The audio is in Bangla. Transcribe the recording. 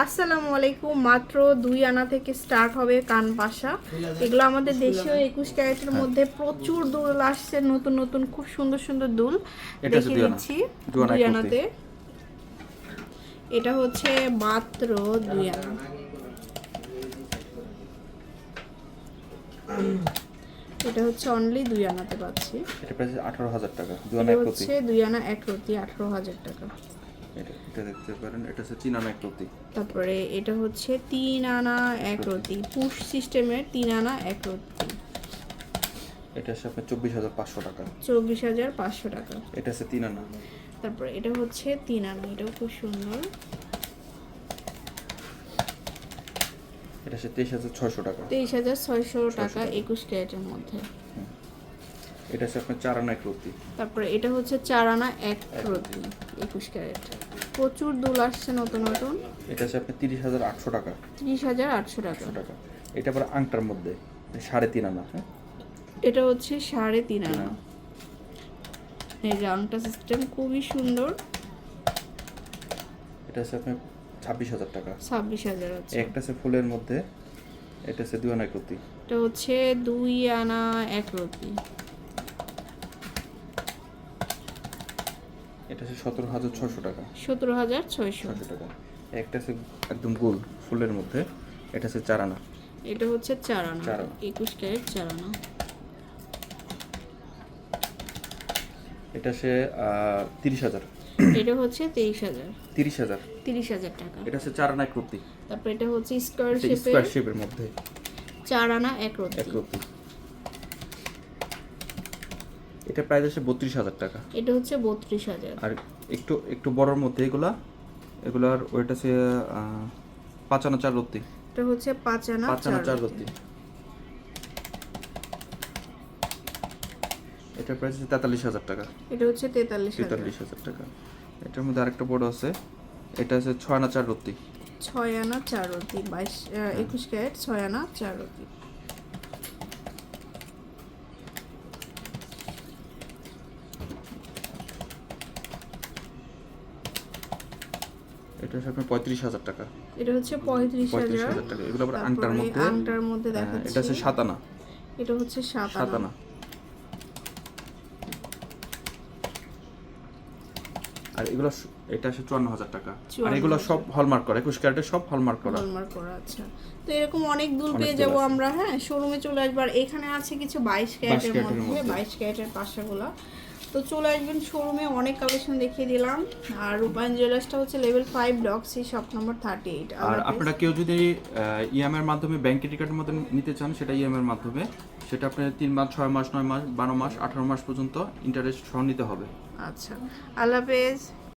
আসসালামু আলাইকুম মাত্র দুই আনা থেকে স্টার্ট হবে কান পাশা এগুলো আমাদের দেশীয় একুশ ক্যারেটের মধ্যে প্রচুর দুল আসছে নতুন নতুন খুব সুন্দর সুন্দর দুল। আনা। দিচ্ছি দুই আনাতে। এটা হচ্ছে মাত্র দুই আনা। এটা হচ্ছে অনলি দুই আনাতে পাচ্ছি। এটা প্রাইস আঠারো হাজার টাকা। দুই আনা এক রতি আঠারো হাজার টাকা। এটা দেখতে পারেন এটা হচ্ছে তিন আনা এক প্রতি তারপরে এটা হচ্ছে তিন আনা এক রতি। পুশ সিস্টেমের তিন আনা এক রতি। এটা হচ্ছে আপনার চব্বিশ হাজার পাঁচশো টাকা। চব্বিশ হাজার পাঁচশো টাকা। এটা হচ্ছে তিন আনা। তারপরে এটা হচ্ছে তিন আনা। এটাও খুব সুন্দর। এটা হচ্ছে তেইশ হাজার ছয়শো টাকা। তেইশ হাজার ছয়শো টাকা একুশ ক্যারেটের মধ্যে। এটা হচ্ছে আপনার চার আনা এক প্রতি তারপরে এটা হচ্ছে চার আনা এক রতি। একুশ ক্যারেট প্রচুর দুল আসছে নতুন নতুন। এটা হচ্ছে আপনার তিরিশ হাজার আটশো টাকা। ত্রিশ হাজার আটশো টাকা। টাকা। এটা আবার আংটার মধ্যে সাড়ে তিন আনা হ্যাঁ? এটা হচ্ছে সাড়ে তিন আনা। এই রাউন্ডটা সিস্টেম খুবই সুন্দর। এটা হচ্ছে আপনার ছাব্বিশ হাজার টাকা। ছাব্বিশ হাজার আছে। একটা আছে ফুলের মধ্যে এটা হচ্ছে দুই আনা এক প্রতি এটা হচ্ছে দুই আনা এক এটা হচ্ছে সতেরো হাজার ছশো টাকা। সতেরো হাজার ছয়শো। টাকা। একটা হচ্ছে একদম গোল ফুলের মধ্যে। এটা হচ্ছে চার আনা এটা হচ্ছে চার আনা চার আনা। একুশ ক্যারেট চার আনা এটা হচ্ছে তিরিশ হাজার। এটা হচ্ছে তেইশ হাজার। তিরিশ হাজার। তিরিশ হাজার টাকা। এটা হচ্ছে চার আনা এক রতি তারপর এটা হচ্ছে স্কোয়ার শেপের শেপের মধ্যে। চার আনা এক রতি এক রতি এটা প্রাইস আছে বত্রিশ হাজার টাকা। এটা হচ্ছে বত্রিশ হাজার। আর একটু একটু বড়র মধ্যে এগুলা এগুলার ওয়েট আছে আহ, পাঁচ আনা চার রত্তি। এটা হচ্ছে পাঁচ আনা পাঁচ আনা চার চার রতি রত্তি। এটা প্রাইস আছে তেতাল্লিশ হাজার টাকা। এটা হচ্ছে তেতাল্লিশ তেতাল্লিশ হাজার টাকা। এটার মধ্যে আরেকটা বড় আছে এটা আছে ছয় আনা চার রত্তি। ছয় আনা চার রতি বাইশ একুশ ক্যারেট ছয় আনা চার রতি এটা হচ্ছে আপনার পঁয়ত্রিশ হাজার টাকা। এটা হচ্ছে পঁয়ত্রিশ হাজার। টাকা। এগুলো আবার আংটার মধ্যে। আংটার মধ্যে হ্যাঁ, দেখাচ্ছি। এটা হচ্ছে সাত আনা এটা হচ্ছে সাত সাত আনা আনা আর এগুলো এটা আছে চুয়ান্ন হাজার টাকা। আর 54,000 এগুলো সব হলমার্ক করা একুশ ক্যারেটের সব হলমার্ক করা। হলমার্ক করা আচ্ছা। তো এরকম অনেক দূর পেয়ে যাব আমরা হ্যাঁ? শোরুমে চলে আসবার এখানে আছে কিছু বাইশ ক্যারেটের মধ্যে। বাইশ ক্যারেটের পাশাগুলো। তো চলে আসবেন শোরুমে অনেক কালেকশন দেখিয়ে দিলাম। আর রূপায়ণ জুয়েলার্সটা হচ্ছে level five block C shop number thirty eight আর আপনারা কেউ যদি ইএম এর মাধ্যমে ব্যাংক ক্রেডিট মধ্যে নিতে চান সেটা ইএম এর মাধ্যমে সেটা আপনার তিন মাস ছয় মাস নয় মাস বারো মাস আঠারো মাস পর্যন্ত ইন্টারেস্ট সহ নিতে হবে। আচ্ছা। আল্লাহ হাফেজ।